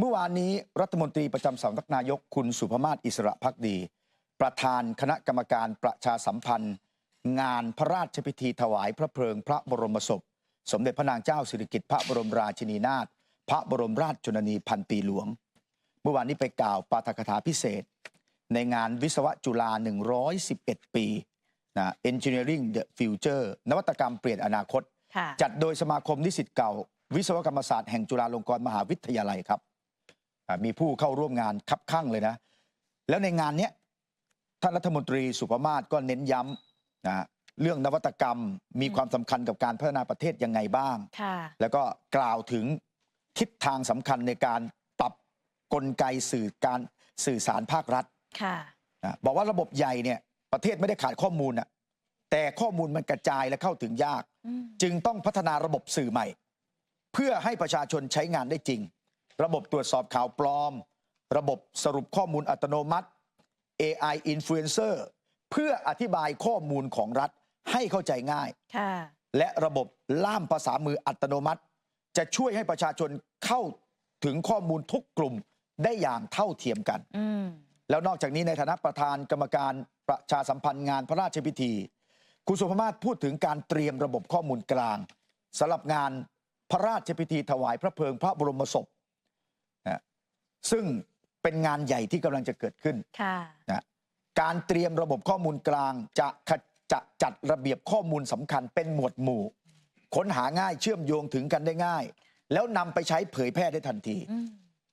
เมื่อวานนี้รัฐมนตรีประจำสำนักนายกคุณสุภมาศอิสระพักดี ประธานคณะกรรมการประชาสัมพันธ์ งานพระราชพิธีถวายพระเพลิงพระบรมศพ สมเด็จพระนางเจ้าสิริกิติ์พระบรมราชินีนาถพระบรมราชชนนีพันปีหลวง เมื่อวานนี้ไปกล่าวปาฐกถาพิเศษ ในงานวิศวะจุฬา 111 ปีนะ Engineering the Future นวัตกรรมเปลี่ยนอนาคตค่ะจัดโดยสมาคมนิสิตเก่า วิศวกรรมศาสตร์แห่งจุฬาลงกรณ์มหาวิทยาลัยครับอ่า มีผู้เข้าร่วมงานคับข้างเลยนะ แล้วในงานเนี้ยท่านรัฐมนตรีสุภมาศก็เน้นย้ำนะเรื่องนวัตกรรมมีความสำคัญกับการพัฒนาประเทศยังไงบ้างค่ะแล้วก็กล่าวถึงทิศทางสำคัญในการปรับกลไกสื่อการสื่อสารภาครัฐค่ะนะบอกว่าระบบใหญ่เนี่ยประเทศไม่ได้ขาดข้อมูลนะแต่ข้อมูลมันกระจายและเข้าถึงยากอืมจึงต้องพัฒนาระบบสื่อใหม่ เพื่อให้ประชาชนใช้งานได้จริง ระบบตรวจสอบข่าวปลอม ระบบสรุปข้อมูลอัตโนมัติ AI Influencer เพื่ออธิบายข้อมูลของรัฐให้เข้าใจง่ายค่ะและระบบล่ามภาษามืออัตโนมัติ จะช่วยให้ประชาชนเข้าถึงข้อมูลทุกกลุ่มได้อย่างเท่าเทียมกันอืมแล้วนอกจากนี้ในฐานะประธานกรรมการประชาสัมพันธ์งานพระราชพิธี คุณสุภมาศพูดถึงการเตรียมระบบข้อมูลกลางสำหรับงานพระราชพิธีถวายพระเพลิงพระบรมศพนะ ซึ่งเป็นงานใหญ่ที่กำลังจะเกิดขึ้นค่ะ นะการเตรียมระบบข้อมูลกลางจะขจะจัดระเบียบข้อมูลสำคัญเป็นหมวดหมู่ ค้นหาง่ายเชื่อมโยงถึงกันได้ง่าย แล้วนำไปใช้เผยแพร่ได้ทันทีอืม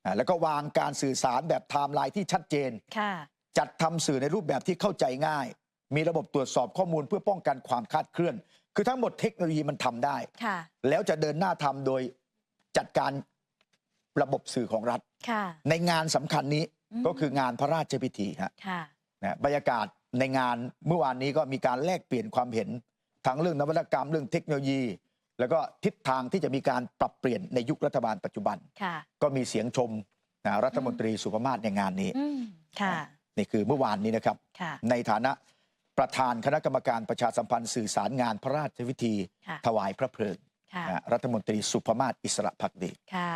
อ่าแล้วก็วางการสื่อสารแบบไทม์ไลน์ที่ชัดเจน ค่ะ จัดทำสื่อในรูปแบบที่เข้าใจง่าย มีระบบตรวจสอบข้อมูลเพื่อป้องกันความคลาดเคลื่อน คือทั้งหมดเทคโนโลยีมันทำได้ ค่ะ แล้วจะเดินหน้าทำโดยจัดการ ระบบสื่อของรัฐ ค่ะ ในงานสำคัญนี้อืม ก็คืองานพระราชพิธีฮะค่ะ นะบรรยากาศในงานเมื่อวานนี้ก็มีการแลกเปลี่ยนความเห็นทั้งเรื่องนวัตกรรมเรื่องเทคโนโลยี แล้วก็ทิศทางที่จะมีการปรับเปลี่ยนในยุครัฐบาลปัจจุบัน ค่ะ ก็มีเสียงชมนะรัฐมนตรีสุภมาศในงานนี้ อืม ค่ะ นี่คือเมื่อวานนี้นะครับ ค่ะ ในฐานะประธานคณะกรรมการประชาสัมพันธ์สื่อสารงานพระราชพิธี ค่ะ ถวายพระเพลิงค่ะ นะรัฐมนตรีสุภมาศอิสระพักดี ค่ะ